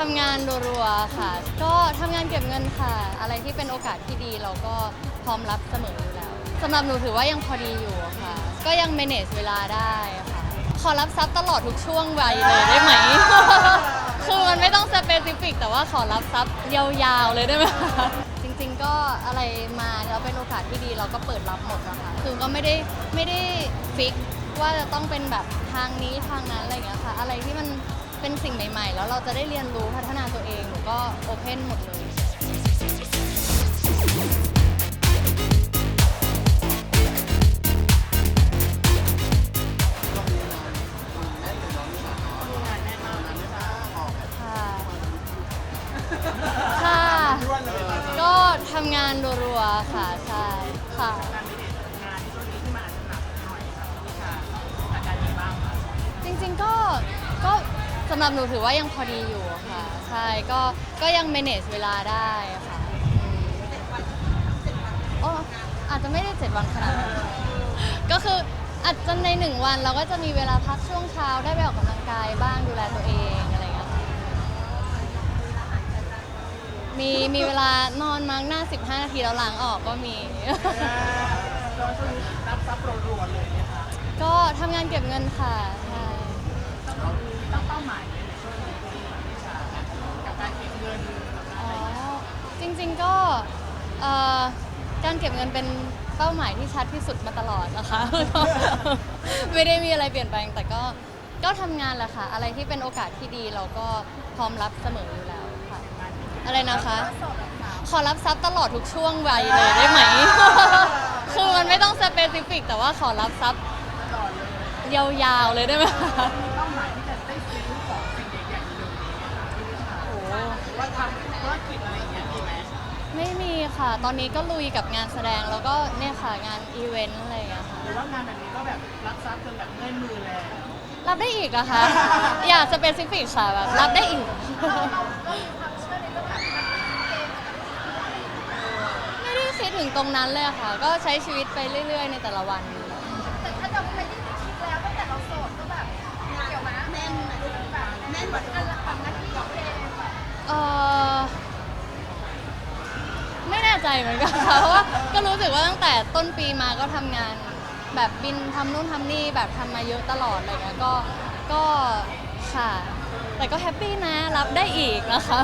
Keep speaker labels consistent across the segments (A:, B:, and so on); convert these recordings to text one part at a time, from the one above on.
A: ทำงานรัวๆค่ะ ก็ทำงานเก็บเงินค่ะ อะไรที่เป็นโอกาสที่ดีเราก็พร้อมรับเสมออยู่แล้วสำหรับหนูถือว่ายังพอดีอยู่ค่ะ ก็ยัง manage เวลาได้ค่ะ ขอรับทรัพย์ตลอดทุกช่วงวัยเลยได้ไหม คือมันไม่ต้องสเปซิฟิกแต่ว่าขอรับทรัพย์ยาวๆเลยได้ไหมจริงๆก็อะไรมาแล้วเป็นโอกาสที่ดีเราก็เปิดรับหมดนะคะคือก็ไม่ได้ไม่ได้ฟิกว่าจะต้องเป็นแบบทางนี้ทางนั้นอะไรอย่างเงี้ยค่ะ อะไรที่มัน เป็นสิ่งใหม่ ๆ แล้วเราจะได้เรียนรู้พัฒนาตัวเองหนูก็โอเพนหมดเลย ค่ะ ค่ะ ก็ทำงานรัวๆ ค่ะ ใช่ ค่ะ สำหรับหนูถือว่ายังพอดีอยู่ค่ะ ใช่ก็ก็ยัง manage เวลาได้ค่ะอืมโอ้อาจจะไม่ได้เจ็ดวันขนาดนั้นก็คืออาจจะในหนึ่งวันเราก็จะมีเวลาพักช่วงเช้าได้ไปออกกำลังกายบ้างดูแลตัวเองอะไรอย่างเงี้ยค่ะมีมีเวลานอนมั้งหน้า 15 นาทีแล้วล้างออกก็มี
B: เราช่วงนี้รับทรัพย์รัวๆเลยนะคะ
A: ก็ทำงานเก็บเงินค่ะใช่
B: ตั้งเป้าหมายไว้ในช่วงนี้ที่จะกับการ เงิน
A: อ๋อจริงๆก็เอ่อการเก็บเงินเป็นเป้าหมายที่ชัดที่สุดมาตลอดนะคะ ไม่ได้มีอะไรเปลี่ยนแปลงแต่ก็ก็ทำงานแหละค่ะ อะไรที่เป็นโอกาสที่ดีเราก็พร้อมรับเสมออยู่แล้วค่ะ อะไรนะคะ ขอรับทรัพย์ตลอดทุกช่วงวัยเลยได้ไหม คือมันไม่ต้องสเปซิฟิก แต่ว่าขอรับทรัพย์ยาวๆเลยได้ไหม
B: เป้าหมายที่ ว่าทำธุรกิจอะไรอย่างเงี้ยมีไหม
A: ไม่มีค่ะ ตอนนี้ก็ลุยกับงานแสดงแล้วก็เนี่ยค่ะงานอีเวนต์อะไรอย่างเงี้ยค่ะ
B: หรือว่างานแบบนี้ก็แบบรับทรัพย์จนแบบเมื่อยมือแล้ว
A: รับได้อีกอะคะ อยากสเปซิฟิกค่ะแบบรับได้อีก ไม่ได้คิดถึงตรงนั้นเลยอะค่ะ ก็ใช้ชีวิตไปเรื่อย ๆ ในแต่ละวัน
C: แต่ถ้าจะไม่ได้คิดแล้วตั้งแต่เราโสดก็แบบเกี่ยวไหมแน่นแบบแน่นเหมือนกันฝั่งหน้าที่ของตัวเองแบบ
A: เออไม่แน่ใจเหมือนกันค่ะ เพราะว่าก็รู้สึกว่าตั้งแต่ต้นปีมาก็ทำงาน แบบบินทำนู่นทำนี่แบบทำมาเยอะตลอดอะไรเงี้ยก็ก็ค่ะ แต่ก็แฮปปี้นะรับได้อีกนะคะ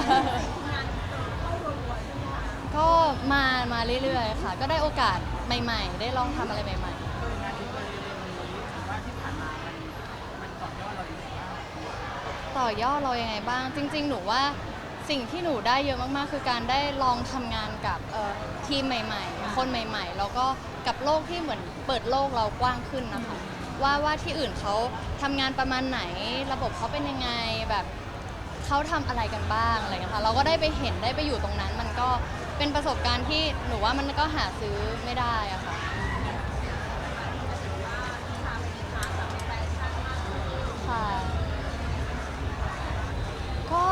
A: ก็มามาเรื่อยๆค่ะ ก็ได้โอกาสใหม่ๆ ได้ลองทำอะไรใหม่
B: ๆ ต่อยอดเราอย่างไรบ้าง
A: ๆต่อยอดเรายังไงบ้าง จริง ๆ หนูว่า สิ่งที่หนูได้เยอะมากๆ คือการได้ลองทำงานกับเอ่อทีมใหม่ ๆ คนใหม่ ๆ แล้วก็กับโลกที่เหมือนเปิดโลกเรากว้างขึ้นนะคะ ว่าว่าที่อื่นเขาทำงานประมาณไหน ระบบเขาเป็นยังไงแบบเขาทำอะไรกันบ้างอะไรเงี้ยค่ะเราก็ได้ไปเห็นได้ไปอยู่ตรงนั้น มันก็เป็นประสบการณ์ที่หนูว่ามันก็หาซื้อไม่ได้อะค่ะค่ะ ก็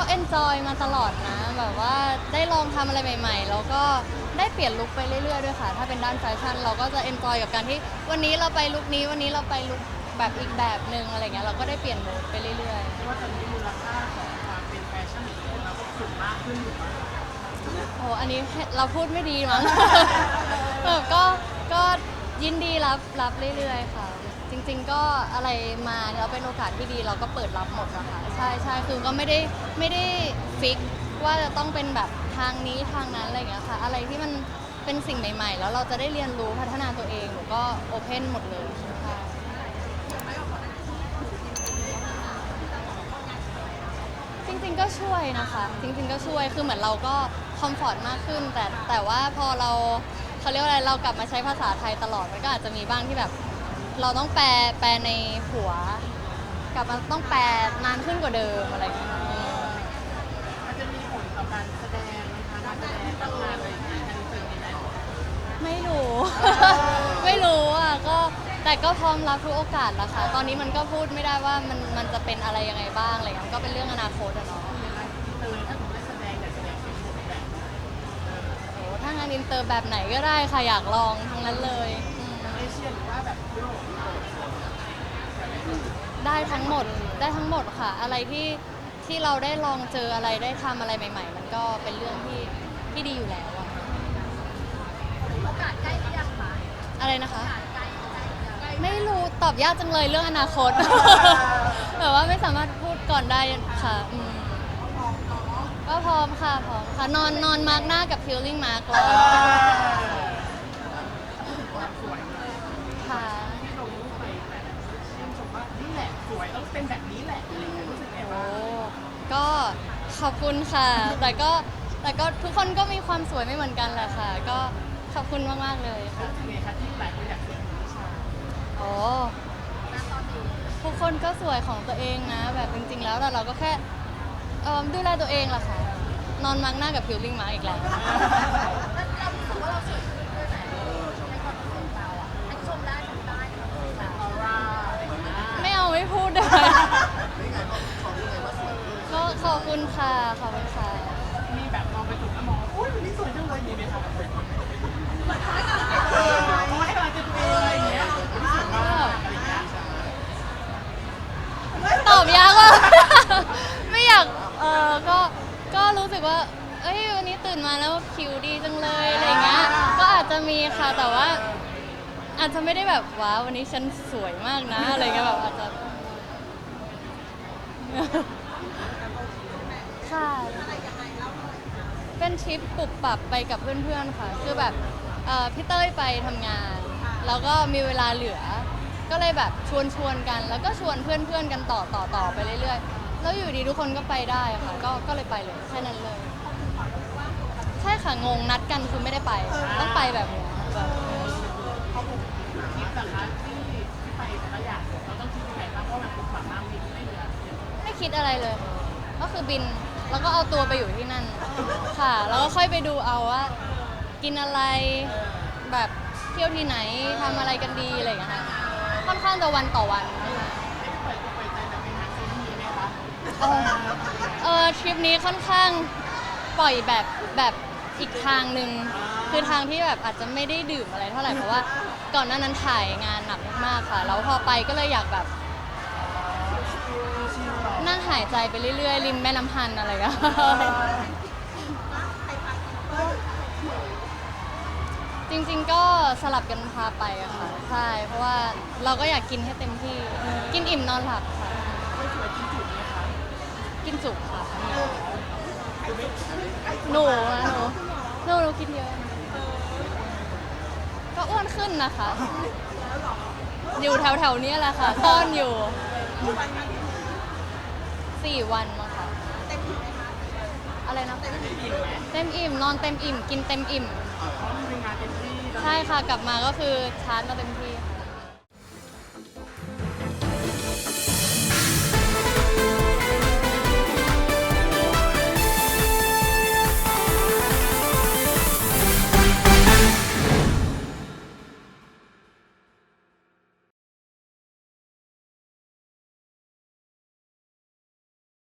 A: ก็เอนจอยมาตลอดนะ แบบว่าได้ลองทำอะไรใหม่ ๆ แล้วก็ได้เปลี่ยนลุคไปเรื่อยๆด้วยค่ะ ถ้าเป็นด้านแฟชั่นเราก็จะเอนจอยกับการที่วันนี้เราไปลุคนี้วันนี้เราไปลุคแบบอีกแบบหนึ่งอะไรเงี้ยเราก็ได้เปลี่ยนลุคไปเรื่อย
B: เพราะว่าตอนนี้มูลค่าของความเป็นแฟชั่นของเราก็สูงมากขึ้นอยู่มาก
A: ๆโอ้อันนี้เราพูดไม่ดีมั้ง แบบก็ ก็ยินดีรับ รับเรื่อยๆ ค่ะ จริง ๆ ก็อะไรมาแล้วเป็นโอกาสที่ดีเราก็เปิดรับหมดนะคะใช่ใช่คือก็ไม่ได้ไม่ได้ฟิกว่าจะต้องเป็นแบบทางนี้ทางนั้นอะไรอย่างเงี้ยค่ะ อะไรที่มันเป็นสิ่งใหม่ ๆ แล้วเราจะได้เรียนรู้พัฒนาตัวเองหนูก็โอเพนหมดเลยค่ะจริงๆก็ช่วยนะคะ จริง ๆ ก็ช่วยคือเหมือนเราก็คอมฟอร์ตมากขึ้น แต่แต่ว่าพอเราเขาเรียกว่าอะไรเรากลับมาใช้ภาษาไทยตลอดมันก็อาจจะมีบ้างที่แบบ เราต้องแปลแปลในหัว กลับมาต้องแปลนานขึ้นกว่าเดิมอะไรอย่างเงี้ย
B: มันจะมีผลต่อการแสดงนะคะการแสดงทำงานอะไรอย่างเงี้ยการเจอในไหน
A: ไม่รู้ ไม่รู้อะก็แต่ก็พร้อมรับทุกโอกาสละค่ะ ตอนนี้มันก็พูดไม่ได้ว่ามันมันจะเป็นอะไรยังไงบ้างอะไรอย่างเงี้ยมันก็เป็นเรื่องอนาคตอะเนาะ
B: เออถ้าผมได้แสดงอยากแสดงเป็นบทแบบ
A: โอ้ถ้างานอินเตอร์แบบไหนก็ได้ค่ะอยากลองทั้งนั้นเลยอืม
B: เอเชียหรือว่าแบบยุโรป
A: ได้ทั้งหมดได้ทั้งหมดค่ะ อะไรที่ทที่เราได้ลองเจออะไรได้ทำอะไรใหม่ ๆ มันก็เป็นเรื่องที่ที่ดีอยู่แล้วอะ
C: โอกาสใกล้หรือยังคะ
A: อะไรนะคะ
C: โอกาสใกล้ใกล้หรือยังใกล้
A: ไม่รู้ตอบยากจังเลยเรื่องอนาคต แบบว่าไม่สามารถพูดก่อนได้ค่ะอืมก็พร้อมค่ะพร้อมค่ะนอนนอนมาร์กหน้ากับพิลลิ่งมาร์กแล้วค่ะ
B: ที่ลงรูปไปแบบชื่นชมว่านี่แหละสวยต้องเป็นแบบนี้แหละอะไรอย่างเงี้ยรู้สึกไง
A: โอ้
B: บ้าง
A: ก็ขอบคุณค่ะ แต่ก็แต่ก็ทุกคนก็มีความสวยไม่เหมือนกันแหละค่ะ ก็ขอบคุณมากๆเลยค่ะ
B: รู้สึกไงคะที่หลายคนอยากเสียงนิชา
A: โอ้
C: ณตอนนี้
A: ทุกคนก็สวยของตัวเองนะ แบบจริง ๆ แล้วแต่เราก็แค่เอ่อดูแลตัวเองแหละค่ะ นอนมาร์กหน้ากับพิลลิ่งมาร์กอีกแล้ว
C: แล้วเรารู้สึกว่าเราสวยขึ้นด้วยไหมในความรู้สึกเราอะอันนี้ชมได้ชมได้ค่ะ
B: ออร่าอะไรอย่างเงี้ย
A: ไม่เอาไม่พูดได้ ก็ขอบ คุณค่ะขอบคุณค่ะ
B: มีแบบมองไปจุดแล้วมองอุ้ยวันนี้สวยจังเลยมีไหมคะเออมองให้กำลังใจตัวเองอะไรอย่างเงี้ยสวยมากอะไรอย่างเงี้ย
A: ตอบยากว่า ไม่อยาก เออก็ ก็รู้สึกว่า เอ้ย วันนี้ตื่นมาแล้วผิวดีจังเลยอะไรเงี้ย ก็อาจจะมีค่ะ แต่ว่า อาจจะไม่ได้แบบว้าววันนี้ฉันสวยมากนะ อะไรเงี้ยแบบอาจจะ ค่ะ เป็นทริปปรับปรับไปกับเพื่อนๆค่ะ คือแบบเอ่อพี่เต้ยไปทำงาน แล้วก็มีเวลาเหลือ ก็เลยแบบชวนชวนๆกัน แล้วก็ชวนเพื่อนๆกันต่อต่อต่อไปเรื่อยๆ แล้วอยู่ดีทุกคนก็ไปได้ค่ะ ก็ก็เลยไปเลยแค่นั้นเลย ใช่ค่ะงงนัดกันคือไม่ได้ไป ต้องไปแบบเนี้ยแบบ
B: เขาบอกคิดแบบนั้นที่ที่ไปแต่ละอย่างเราต้องคิดยังไงบ้างว่ามันปุ๊บปับมากมีไม่เหลือ
A: ไม่คิดอะไรเลย ก็คือบิน แล้วก็เอาตัวไปอยู่ที่นั่น ค่ะ แล้วก็ค่อยไปดูเอาว่า กินอะไรแบบเที่ยวที่ไหนทำอะไรกันดีอะไรอย่างเงี้ยค่ะค่อนข้างจะวันต่อวันนะคะ
B: เปิดตัวเปิดใจแบบเป็นทางซีรีส์ไหมคะ
A: เออเออทริปนี้ค่อนข้างปล่อยแบบแบบอีกทางหนึ่งคือทางที่แบบอาจจะไม่ได้ดื่มอะไรเท่าไหร่เพราะว่าก่อนหน้านั้นถ่ายงานหนักมากๆค่ะ แล้วพอไปก็เลยอยากแบบ นั่งหายใจไปเรื่อยๆ ริมแม่น้ำพันอะไรกันจริงๆก็สลับกันพาไปอะค่ะ ใช่ เพราะว่าเราก็อยากกินให้เต็มที่ กินอิ่มนอนหลับค่ะ
B: ไม่สวยจริงจุไหมคะ
A: กินจุกค่ะ หนูนะหนูหนูหนูกินเยอะ ก็อ้วนขึ้นนะคะ อยู่แถวๆนี้แหละค่ะซ่อนอยู่ สี่วันมั้งค่ะอะไรนะ
B: อิ่มไหม
A: เต็มอิ่มนอนเต็มอิ่มกินเต็มอิ่ม
B: เพราะมันเป็นงานเต็มที่แล้ว
A: ใช่ค่ะกลับมาก็คือชาร์จมาเต็มที่